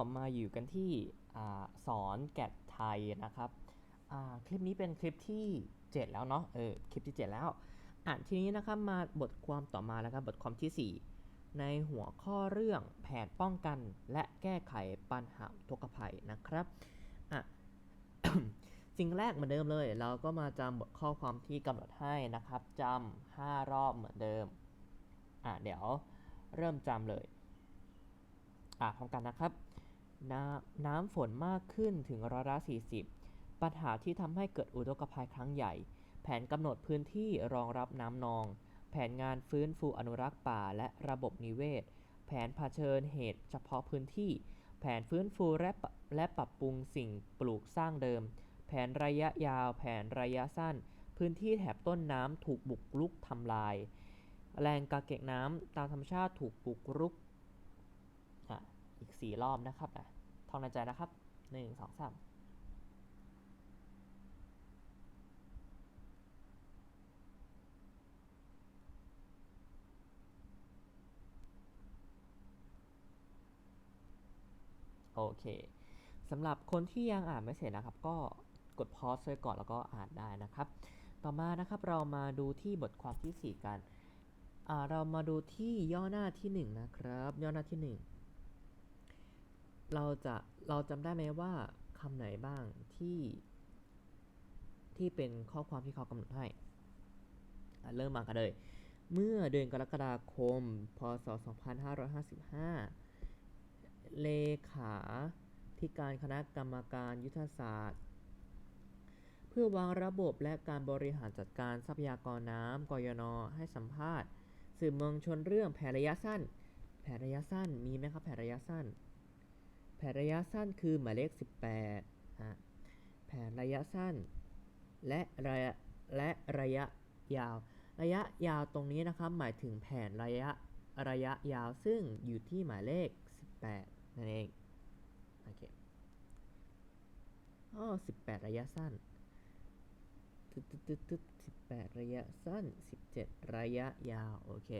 ็มาอยู่กันที่อสอนแกดไทยนะครับคลิปนี้เป็นคลิปที่ 7 แล้วเนาะเออคลิปที่ 7 แล้วอะทีนี้นะครับมาบทความต่อมาแล้วครับบทความที่ 4 ในหัวข้อเรื่องแผนป้องกันและแก้ไขปัญหาอุกภัยนะครับอะสิ่งแรกเหมือนเดิมเลย เราก็มาจำบทข้อความที่กำหนดให้นะครับจำ5รอบเหมือนเดิมอะเดี๋ยวเริ่มจำเลยอะพร้อมกันนะครับ น้ำน้ำฝนมากขึ้นถึงร้อยละ 40 ปัญหาที่ทำให้เกิดอุทกภัยครั้งใหญ่ แผนกำหนดพื้นที่รองรับน้ำนอง แผนงานฟื้นฟูอนุรักษ์ป่าและระบบนิเวศ แผนเผชิญเหตุเฉพาะพื้นที่ แผนฟื้นฟูและและปรับปรุงสิ่งปลูกสร้างเดิม แผนระยะยาว แผนระยะสั้น พื้นที่แถบต้นน้ำถูกบุกรุกทำลายแหล่งกักเก็บน้ำตามธรรมชาติถูกบุกรุก อีก 4 รอบนะครับอะท่องในใจนะครับ 1 2 3โอเคสำหรับคนที่ยังอ่านไม่เสร็จนะครับ ก็กดพอสไว้ก่อนแล้วก็อ่านได้นะครับ ต่อมานะครับเรามาดูที่บทความที่ 4 กัน เรามาดูที่ย่อหน้าที่ 1 นะครับ ย่อหน้าที่ 1 เราจะเราจำได้ไหมว่าคำไหนบ้างที่ ที่เป็นข้อความที่เขากำหนดให้ เริ่มมากันเลย เมื่อเดือนกรกฎาคม พศ 2555 เลขาธิการคณะกรรมการยุทธศาสตร์ เพื่อวางระบบและการบริหารจัดการทรัพยากรน้ำกยน ให้สัมภาษณ์ สื่อมวลชนเรื่องแผนระยะสั้น แผนระยะสั้นมีไหมครับแผนระยะสั้น แผนระยะสั้นคือหมายเลข 18อะแผนระยะสั้น และระยะและระยะยาว ระยะยาวตรงนี้นะครับหมายถึงแผนระยะระยะยาวซึ่งอยู่ที่หมายเลข 18 นั่นเองโอเคอ๋อ18 ระยะสั้นตึ๊ดตึ๊ดตึ๊ดตึ๊ด18 ระยะสั้น 17 ระยะยาว โอเค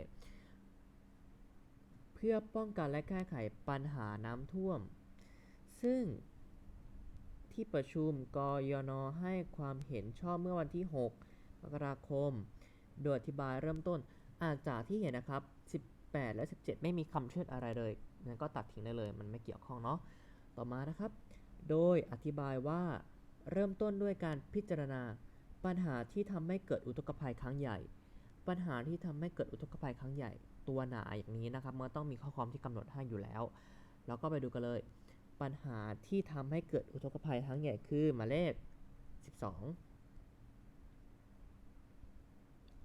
เพื่อป้องกันและแก้ไขปัญหาน้ำท่วม ซึ่งที่ประชุมกยน ให้ความเห็นชอบเมื่อวันที่ 6 มกราคม โดยอธิบายเริ่มต้นอาจากที่เห็นนะครับ 18 และ 17 ไม่มีคำเชิดอะไรเลยงั้นก็ตัดทิ้งได้เลย มันไม่เกี่ยวข้องเนาะ ต่อมานะครับ โดยอธิบายว่าเริ่มต้นด้วยการพิจารณา ปัญหาที่ทำให้เกิดอุทกภัยครั้งใหญ่ ปัญหาที่ทำให้เกิดอุทกภัยครั้งใหญ่ ตัวหนาอย่างนี้นะครับมันต้องมีข้อความที่กำหนดให้อยู่แล้ว แล้วก็ไปดูกันเลย ปัญหาที่ทำให้เกิดอุทกภัยครั้งใหญ่คือหมายเลข 12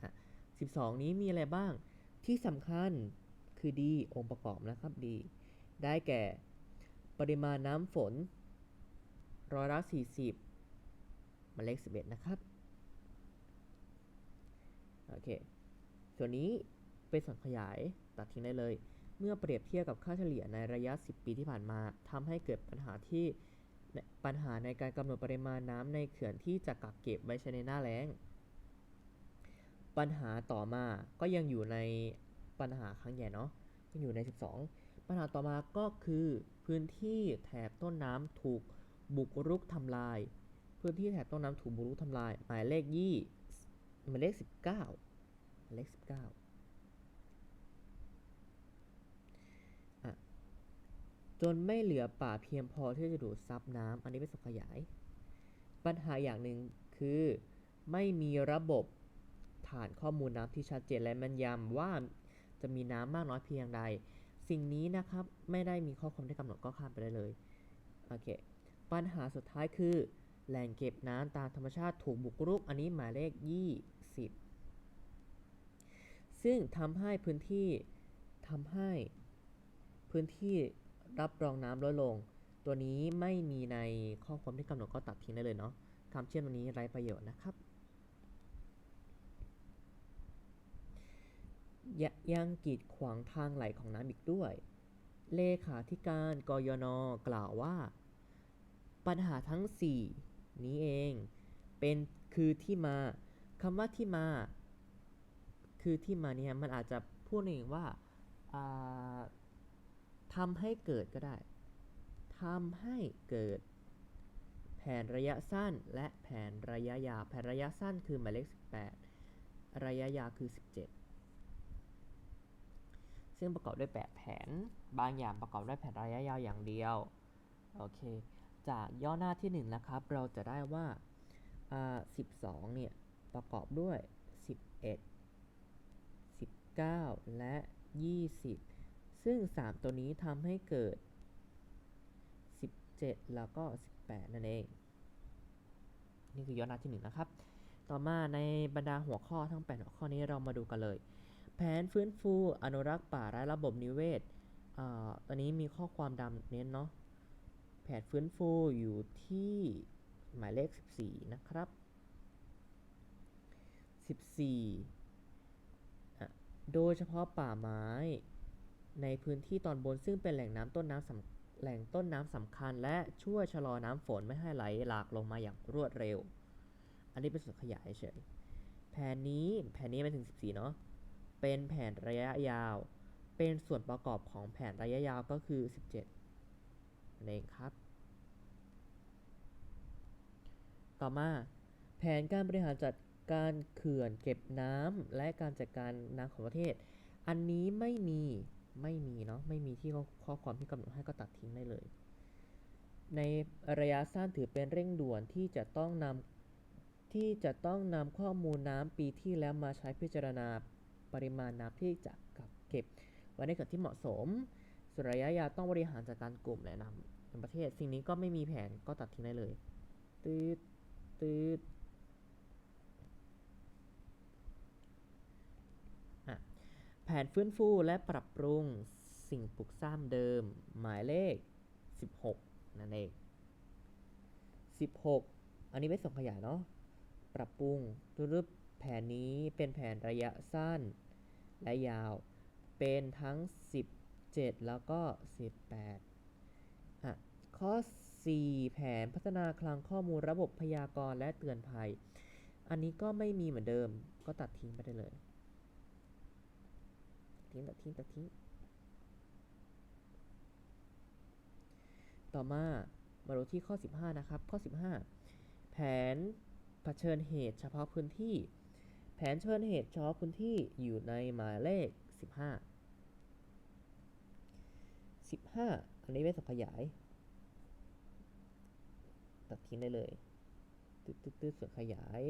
อะ12 นี้มีอะไรบ้างที่สำคัญคือดีองค์ประกอบนะครับดีได้แก่ ปริมาณน้ำฝนร้อยละ40หมายเลข 11 นะครับ โอเค ส่วนนี้เป็นส่วนขยายตัดทิ้งได้เลย เมื่อเปรียบเทียบกับค่าเฉลี่ยในระยะ 10 ปีที่ผ่านมาทำให้เกิดปัญหาที่ปัญหาในการกำหนดปริมาณน้ำในเขื่อนที่จะกักเก็บไว้ใช้ในหน้าแล้ง ปัญหาต่อมาก็ยังอยู่ในปัญหาครั้งใหญ่เนาะยังอยู่ใน 12 ปัญหาต่อมาก็คือพื้นที่แถบต้นน้ำถูกบุกรุกทำลาย พื้นที่แถบต้นน้ำถูกบุกรุกทำลาย หมายเลขยี่หมายเลข 19หมายเลข 19อะ จนไม่เหลือป่าเพียงพอที่จะดูดซับน้ำอันนี้เป็นส่วนขยาย ปัญหาอย่างหนึ่งคือ ไม่มีระบบฐานข้อมูลน้ำที่ชัดเจนและแม่นยำว่าจะมีน้ำมากน้อยเพียงใด สิ่งนี้นะครับไม่ได้มีข้อความที่กำหนดก็ข้ามไปได้เลยโอเคปัญหาสุดท้ายคือ แหล่งเก็บน้ำตามธรรมชาติถูกบุกรุกอันนี้หมายเลข 20 ซึ่งทำให้พื้นที่ทำให้พื้นที่ รับรองน้ำลดลง ตัวนี้ไม่มีในข้อความที่กำหนดก็ตัดทิ้งได้เลยเนาะคำเชื่อมตัวนี้ไร้ประโยชน์นะครับยยังกีดขวางทางไหลของน้ำอีกด้วย เลขาธิการกยนกล่าวว่า ปัญหาทั้ง 4 นี้เอง เป็นคือที่มาคำว่าที่มา คือที่มาเนี่ยมันอาจจะพูดเองว่าอ่า ทำให้เกิดก็ได้ทำให้เกิด แผนระยะสั้นและแผนระยะยาว แผนระยะสั้นคือหมายเลข 18 ระยะยาวคือ 17 ซึ่งประกอบด้วย 8 แผน บางอย่างประกอบด้วยแผนระยะยาวอย่างเดียว โอเค จากย่อหน้าที่ 1 นะครับ เราจะได้ว่าอ่า12 เนี่ย ประกอบด้วย 11 19 และ 20 ซึ่ง 3 ตัวนี้ทำให้เกิด 17 แล้วก็ 18 นั่นเอง นี่คือย่อหน้าที่ 1 นะครับ ต่อมาในบรรดาหัวข้อทั้ง 8 หัวข้อนี้เรามาดูกันเลย แผนฟื้นฟู อนุรักษ์ป่าและระบบนิเวศอ่าตอนนี้มีข้อความดำเน้นเนาะแผนฟื้นฟูอยู่ที่หมายเลข 14 นะครับ 14อะโดยเฉพาะป่าไม้ ในพื้นที่ตอนบนซึ่งเป็นแหล่งน้ำต้นน้ำสำแหล่งต้นน้ำสำคัญ และช่วยชะลอน้ำฝนไม่ให้ไหลหลากลงมาอย่างรวดเร็ว อันนี้เป็นส่วนขยายเฉย แผนนี้แผนนี้ไปถึง 14 เนาะ เป็นแผนระยะยาว เป็นส่วนประกอบของแผนระยะยาวก็คือ 17นั่นเองครับ ต่อมาแผนการบริหารจัดการเขื่อนเก็บน้ำและการจัดการน้ำของประเทศ อันนี้ไม่มี ไม่มีเนาะไม่มีที่ข้อข้อความที่กำหนดให้ก็ตัดทิ้งได้เลย ในระยะสั้นถือเป็นเร่งด่วนที่จะต้องนำที่จะต้องนำข้อมูลน้ำปีที่แล้วมาใช้พิจารณาปริมาณน้ำที่จะกักเก็บไว้ในเขื่อนที่เหมาะสมส่วนระยะยาวต้องบริหารจัดการกลุ่มและนำในประเทศสิ่งนี้ก็ไม่มีแผนก็ตัดทิ้งได้เลยตืดตืดอะ แผนฟื้นฟูและปรับปรุงสิ่งปลูกสร้างเดิม หมายเลข 16 นั่นเอง 16 อันนี้เป็นส่งขยายเนาะ ปรับปรุงรูปแผนนี้เป็นแผนระยะสั้น และยาว เป็นทั้ง 17 แล้วก็ 18 อะ ข้อ 4 แผนพัฒนาคลังข้อมูลระบบพยากรณ์และเตือนภัย อันนี้ก็ไม่มีเหมือนเดิม ก็ตัดทิ้งไปได้เลย ทิ้งตัดทิ้งตัดทิ้งต่อมามาดูที่ข้อ 15 นะครับ ข้อ 15 แผนเผชิญเหตุเฉพาะพื้นที่ แผนเผชิญเหตุเฉพาะพื้นที่อยู่ในหมายเลข 15 15 อันนี้เป็นสับขยาย ตัดทิ้งได้เลยตึ๊ดตึ๊ดตึ๊ดส่วนขยาย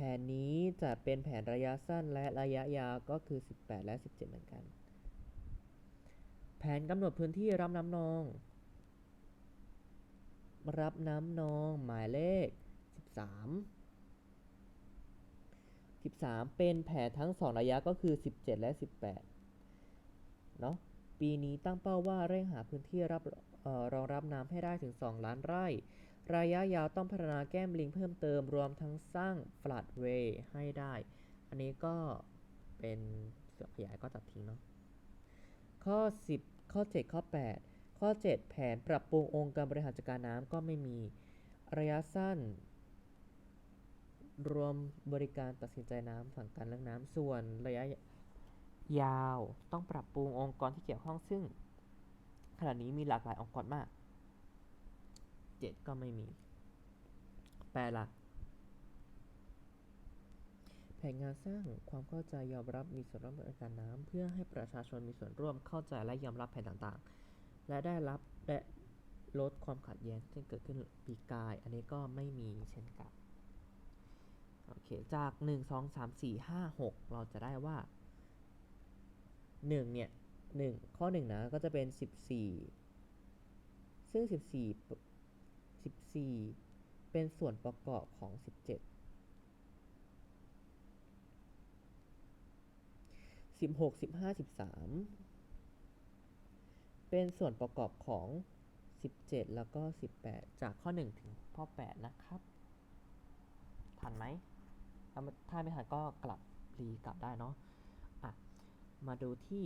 ผนนี้จะเป็นแผนระยะสั้นและระยะยาวก็คือ 18 และ 17 เหมือนกัน แผนกำหนดพื้นที่รับน้ำนอง รับน้ำนองหมายเลข 13 13 เป็นแผนทั้ง 2 ระยะก็คือ 17 และ 18 เนาะปีนี้ตั้งเป้าว่าเร่งหาพื้นที่รับออรองรับน้ำให้ได้ถึง 2 ล้านไร่ ระยะยาวต้องพัฒนาแก้มลิงเพิ่มเติมรวมทั้งสร้าง floodway ให้ได้ อันนี้ก็เป็นเส่วนขยายก็ตัดทิ้งเนาะ ข้อ 10 ข้อ 7 ข้อ 8 ข้อ 7 แผนปรับปรุงองค์การบริหารจัดการน้ำก็ไม่มีระยะสั้น รวมบริการตัดสินใจน้ำสั่งการเรื่องน้ำส่วนระยะยาวต้องปรับปรุงองค์กรที่เกี่ยวข้องซึ่งขณะนี้มีหลากหลายองค์กรมาก 7 ก็ไม่มี แปลละแผนงานสร้างความเข้าใจยอมรับมีส่วนร่วมในการน้ำเพื่อให้ประชาชนมีส่วนร่วมเข้าใจและยอมรับแผนต่างๆ และได้รับและลดความขัดแย้งที่เกิดขึ้นปีกาย อันนี้ก็ไม่มีเช่นกันโอเคจาก 1 2 3 4 5 6 เราจะได้ว่า 1 เนี่ย 1 ข้อ 1 นะ ก็จะเป็น 14 ซึ่ง 14 14 เป็นส่วนประกอบของ 17 16 15 13 เป็นส่วนประกอบของ 17 แล้วก็ 18 จากข้อ 1 ถึงข้อ 8 นะครับทันไหม ถ้าไม่ทันก็กลับรีกลับได้เนาะอะ มาดูที่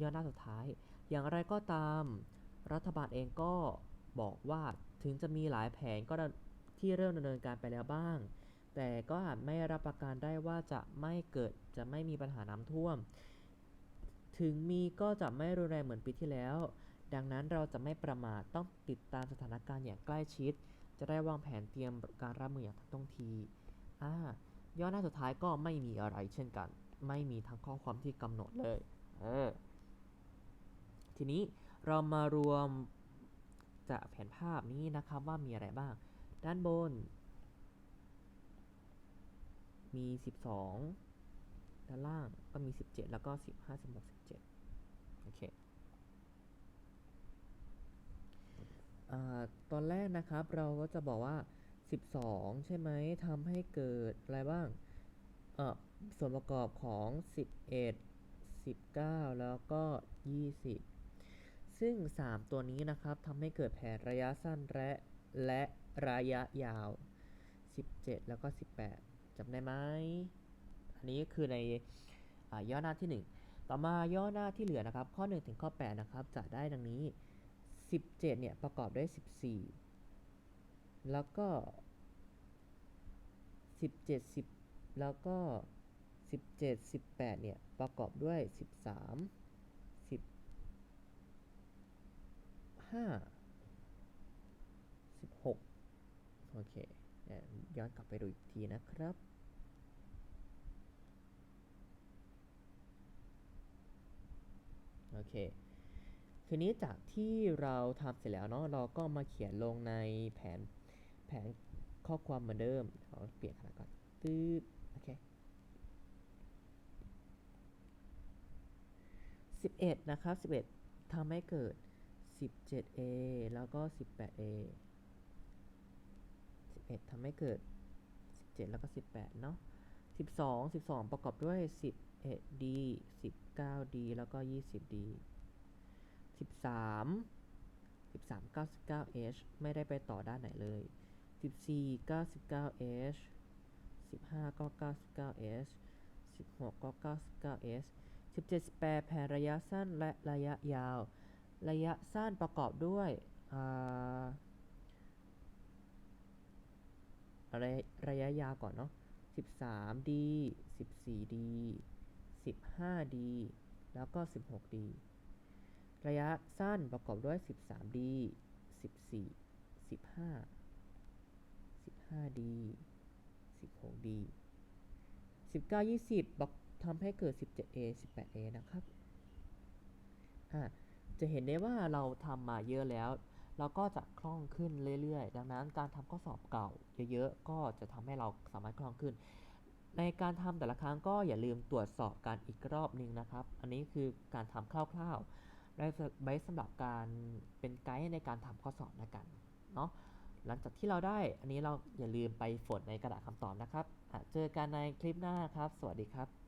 ย่อหน้าสุดท้าย อย่างไรก็ตาม รัฐบาลเองก็ บอกว่าถึงจะมีหลายแผนก็ที่เริ่มดำเนินการไปแล้วบ้าง แต่ก็อาจไม่รับประกันได้ว่าจะไม่เกิดจะไม่มีปัญหาน้ำท่วม ถึงมีก็จะไม่รุนแรงเหมือนปีที่แล้ว ดังนั้นเราจะไม่ประมาทต้องติดตามสถานการณ์อย่างใกล้ชิด จะได้วางแผนเตรียมการรับมืออย่างทันท่วงทีอ่าย่อหน้าสุดท้ายก็ไม่มีอะไรเช่นกัน ไม่มีทั้งข้อความที่กำหนดเลย เออ ทีนี้เรามารวม จากแผนภาพนี้นะครับว่ามีอะไรบ้าง ด้านบน มี 12 ด้านล่างก็มี 17 แล้วก็ 15 16 17 โอเคอตอนแรกนะครับเราก็จะบอกว่า 12 ใช่ไหมทำให้เกิดอะไรบ้างส่วนประกอบของ 11 19 แล้วก็ 20 ซึ่ง 3 ตัวนี้นะครับทำให้เกิดแผนระยะสั้นและและระยะยาว 17 แล้วก็ 18จำได้ไหมอันนี้คือในอย่อหน้าที่ 1 ต่อมาย่อหน้าที่เหลือนะครับ ข้อ 1 ถึงข้อ 8 นะครับจะได้ดังนี้ 17 เนี่ยประกอบด้วย 14 แล้วก็ 17 10 แล้วก็ 17 18 เนี่ยประกอบด้วย 13 15 16โอเคเย้อนกลับไปดูอีกทีนะครับโอเคทีนี้จากที่เราทำเสร็จแล้วเนาะเราก็มาเขียนลงในแผนแผนข้อความเหมือนเดิมขอเปลี่ยนขนาดก่อนตืดโอเค11 นะครับ 11ทำให้เกิด 17a แล้วก็ 18a 11ทำให้เกิด 17 แล้วก็ 18 เนาะ12 12 ประกอบด้วย 11d 19d แล้วก็ 20d 13 13 99h ไม่ได้ไปต่อด้านไหนเลย 14 99h 15 ก็ 99h 16 ก็ 99h 17 18แผนระยะสั้นและระยะยาว ระยะสั้นประกอบด้วยอะไรระยะยาวก่อนเนาะ 13d 14d 15d แล้วก็ 16d ระยะสั้นประกอบด้วย 13d 14 15 15d 16d 19 20บอกทำให้เกิด 17a 18a นะครับ อะ จะเห็นได้ว่าเราทำมาเยอะแล้ว เราก็จะคล่องขึ้นเรื่อยๆ ดังนั้นการทำข้อสอบเก่าเยอะๆ ก็จะทำให้เราสามารถคล่องขึ้น ในการทำแต่ละครั้งก็อย่าลืมตรวจสอบกันอีกรอบหนึ่งนะครับ อันนี้คือการทำคร่าวๆไว้สำหรับการเป็นไกด์ในการทำข้อสอบนะกันเนาะหลังจากที่เราได้อันนี้เราอย่าลืมไปฝนในกระดาษคำตอบนะครับเจอกันในคลิปหน้าครับ สวัสดีครับ